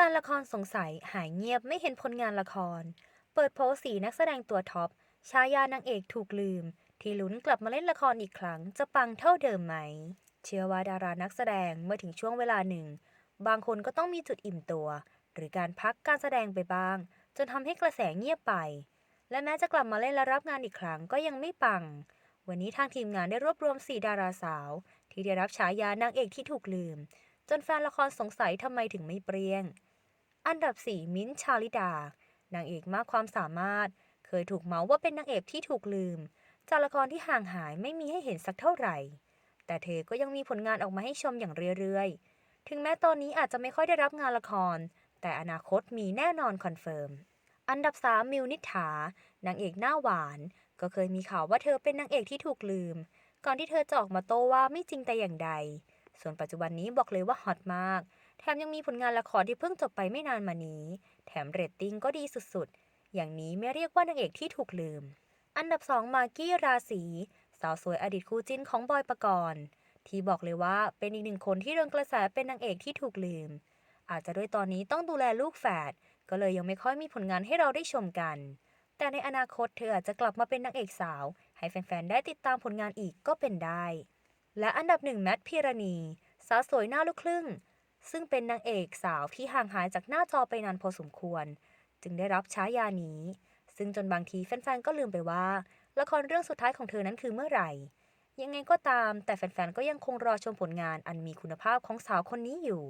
ฟนละครสงสัยหายเงียบไม่เห็นผลงานละคร เปิดโพสีนักแสดงตัวท็อปชายานางเอกถูกลืม ที่ลุ้นกลับมาเล่นละครอีกครั้ง จะปังเท่าเดิมไหม เชื่อว่าดารานักแสดงเมื่อถึงช่วงเวลาหนึ่ง บางคนก็ต้องมีจุดอิ่มตัว หรือการพักการแสดงไปบ้าง จนทำให้กระแสเงียบไป และแม้จะกลับมาเล่นและรับงานอีกครั้งก็ยังไม่ปัง วันนี้ทางทีมงานได้รวบรวมสี่ดาราสาว ที่ได้รับฉายานางเอกที่ถูกลืม จนแฟนละครสงสัยทำไมถึงไม่เปรี้ยง อันดับ 4 มิ้นชาลิดา นางเอกมากความสามารถ เคยถูกเมาส์ว่าเป็นนางเอกที่ถูกลืม จากละครที่ห่างหายไม่มีให้เห็นสักเท่าไหร่ แต่เธอก็ยังมีผลงานออกมาให้ชมอย่างเรื่อยๆ ถึงแม้ตอนนี้อาจจะไม่ค่อยได้รับงานละคร แต่อนาคตมีแน่นอนคอนเฟิร์ม อันดับ 3 มิวนิษฐา นางเอกหน้าหวาน ก็เคยมีข่าวว่าเธอเป็นนางเอกที่ถูกลืม ก่อนที่เธอจะออกมาโต้ว่าไม่จริงแต่อย่างใด ส่วนปัจจุบันนี้บอกเลยว่าฮอตมาก แถมยังมีผลงานละครที่เพิ่งจบไปไม่นานมานี้ แถมเรตติ้งก็ดีสุดๆ อย่างนี้ไม่เรียกว่านางเอกที่ถูกลืม อันดับ2มากกี้ราศีสาวสวยอดีตคู่จิ้นของบอยปกรณ์ที่บอกเลยว่าเป็นอีกหนึ่งคนที่เริงกระแสเป็นนางเอกที่ถูกลืม อาจจะด้วยตอนนี้ต้องดูแลลูกแฝดก็เลยยังไม่ค่อยมีผลงานให้เราได้ชมกัน แต่ในอนาคตเธออาจจะกลับมาเป็นนางเอกสาว ให้แฟนๆได้ติดตามผลงานอีกก็เป็นได้ และอันดับหนึ่งแมทพิรณี สาวสวยหน้าลูกครึ่ง ซึ่งเป็นนางเอกสาวที่ห่างหายจากหน้าจอไปนานพอสมควร จึงได้รับฉายานี้ ซึ่งจนบางทีแฟนๆ ก็ลืมไปว่า ละครเรื่องสุดท้ายของเธอนั้นคือเมื่อไหร่ ยังไงก็ตามแต่แฟนๆ ก็ยังคงรอชมผลงานอันมีคุณภาพของสาวคนนี้อยู่